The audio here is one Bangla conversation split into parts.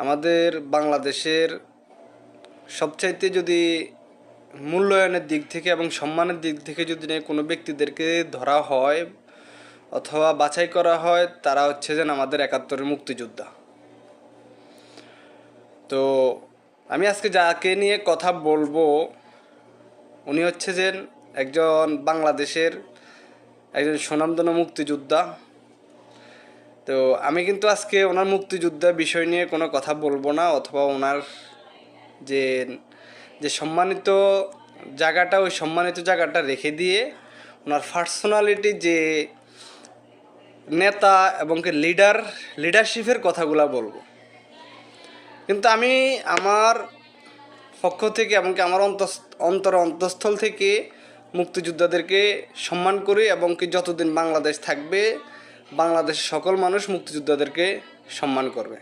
আমাদের বাংলাদেশের সবচাইতে যদি মূল্যায়নের দিক থেকে এবং সম্মানের দিক থেকে যদি কোনো ব্যক্তিদেরকে ধরা হয় অথবা বাছাই করা হয়, তারা হচ্ছে যেন আমাদের একাত্তরের মুক্তিযোদ্ধা। তো আমি আজকে যাকে নিয়ে কথা বলব, উনি হচ্ছে যে একজন বাংলাদেশের একজন সুনামধন্য মুক্তিযোদ্ধা। তো আমি কিন্তু আজকে ওনার মুক্তিযোদ্ধা বিষয় নিয়ে কোনো কথা বলব না, অথবা ওনার যে যে সম্মানিত জায়গাটা, ওই সম্মানিত জায়গাটা রেখে দিয়ে ওনার পার্সোনালিটি যে নেতা এবং কি লিডার লিডারশিপের কথাগুলো বলব। কিন্তু আমি আমার পক্ষ থেকে এমনকি আমার অন্তর অন্তঃস্থল থেকে মুক্তিযোদ্ধাদেরকে সম্মান করি এবং কি যতদিন বাংলাদেশ থাকবে বাংলাদেশের সকল মানুষ মুক্তিযোদ্ধাদেরকে সম্মান করবে।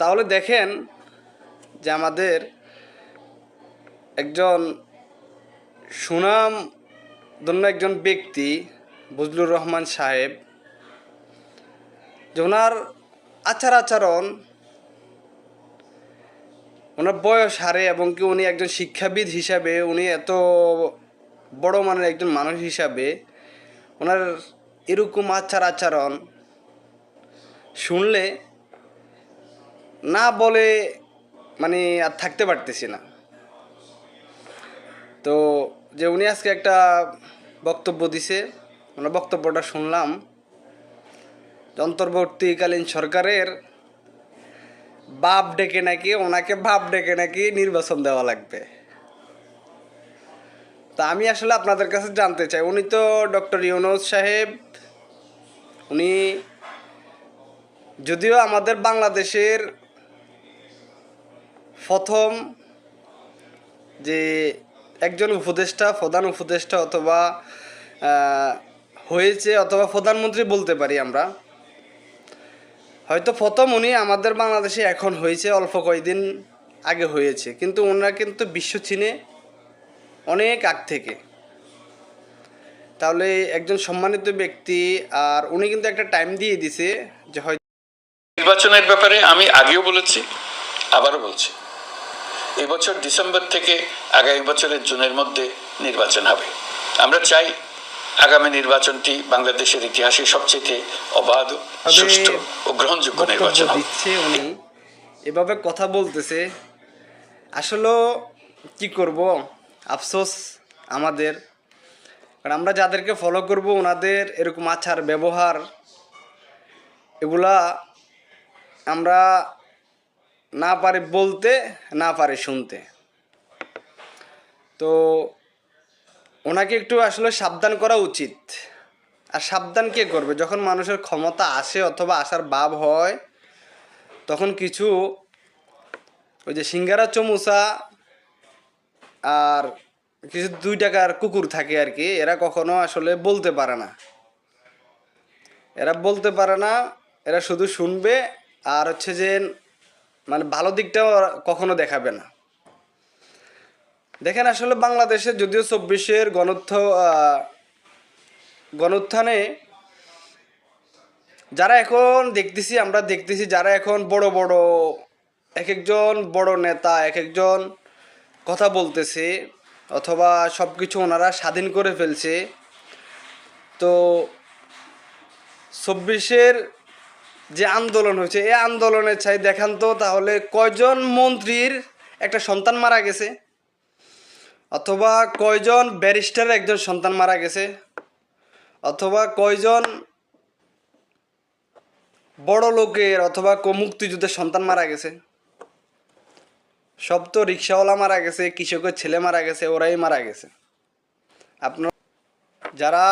তাহলে দেখেন যে আমাদের একজন সুনাম ধন্য একজন ব্যক্তি বজলুর রহমান সাহেব, যে ওনার আচার আচরণ, ওনার বয়স হারে এবং কি উনি একজন শিক্ষাবিদ হিসাবে, উনি এত বড় মানের একজন মানুষ হিসাবে, ওনার এরকম আচার আচরণ শুনলে না বলে মানে আর থাকতে পারতেছি না। তো যে উনি আজকে একটা বক্তব্য দিছে ওনার বক্তব্যটা শুনলাম। অন্তর্বর্তীকালীন সরকারের বাপ ডেকে নাকি ওনাকে বাপ ডেকে নাকি নির্বাচন দেওয়া লাগবে। তা আমি আসলে আপনাদের কাছে জানতে চাই, উনি তো ডক্টর ইউনুস সাহেব উনি যদিও আমাদের বাংলাদেশের প্রথম যে একজন উপদেষ্টা, প্রধান উপদেষ্টা অথবা হয়েছে অথবা প্রধানমন্ত্রী বলতে পারি আমরা, হয়তো প্রথম উনি আমাদের বাংলাদেশে এখন হয়েছে, অল্প কয়েকদিন আগে হয়েছে। কিন্তু ওনারা কিন্তু বিশ্ব চিনে অনেক আগ থেকে। তাহলে একজন সম্মানিত ব্যক্তি আর উনি কিন্তু একটা টাইম দিয়ে দিছে যে হয়তো নির্বাচনের ব্যাপারে আমি আগেও বলেছি আবারও বলছি। এই বছর ডিসেম্বর থেকে আগামী বছরের জুনের মধ্যে নির্বাচন হবে। আমরা চাই আগামী নির্বাচনটি বাংলাদেশের ইতিহাসে সবচেয়ে অবাধ সুষ্ঠু ও গ্রহণযোগ্য নির্বাচন দিচ্ছে উনি। এভাবে কথা বলতেছে। আসলে কি করব? আফসোস আমাদের। কারণ আমরা যাদেরকে ফলো করব, ওনাদের এরকম আচার, ব্যবহার, এগুলা আমরা না পারি বলতে, না পারি শুনতে। তো ওনাকে একটু আসলে সাবধান করা উচিত। আর সাবধান কে করবে? যখন মানুষের ক্ষমতা আসে অথবা আসার ভাব হয়, তখন কিছু ওই যে সিঙ্গারা চমুচা আর কিছু দুই টাকার কুকুর থাকে আর কি, এরা কখনো আসলে বলতে পারে না। এরা বলতে পারে না, এরা শুধু শুনবে আর হচ্ছে যে মানে ভালো দিকটাও কখনো দেখাবে না। দেখেন আসলে বাংলাদেশে যদিও চব্বিশের গণোত্থ গণোত্থানে যারা এখন দেখতেছি, আমরা দেখতেছি যারা এখন বড় বড় এক একজন বড় নেতা, এক একজন কথা বলতেছে অথবা সব কিছু ওনারা স্বাধীন করে ফেলছে। তো চব্বিশের যে আন্দোলন হয়েছে, এই আন্দোলনে চাই দেখান তো তাহলে কয়জন মন্ত্রীর একটা সন্তান মারা গেছে? অথবা কয়জন ব্যারিস্টারের একজন সন্তান মারা গেছে? অথবা কয়জন বড় লোকের অথবা মুক্তিযুদ্ধের সন্তান মারা গেছে? সব তো রিক্সাওয়ালা মারা গেছে, কৃষকের ছেলে মারা গেছে, ওরাই মারা গেছে। আপনার যারা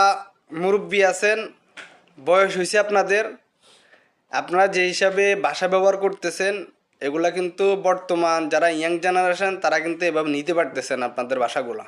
মুরব্বী আছেন, বয়স হয়েছে আপনাদের, আপনারা যে হিসাবে বাসা ব্যবহার করতেছেন, এগুলা কিন্তু বর্তমান যারা ইয়াং জেনারেশন, তারা কিন্তু এভাবে নিতে পারতেছেন আপনাদের ভাষাগুলা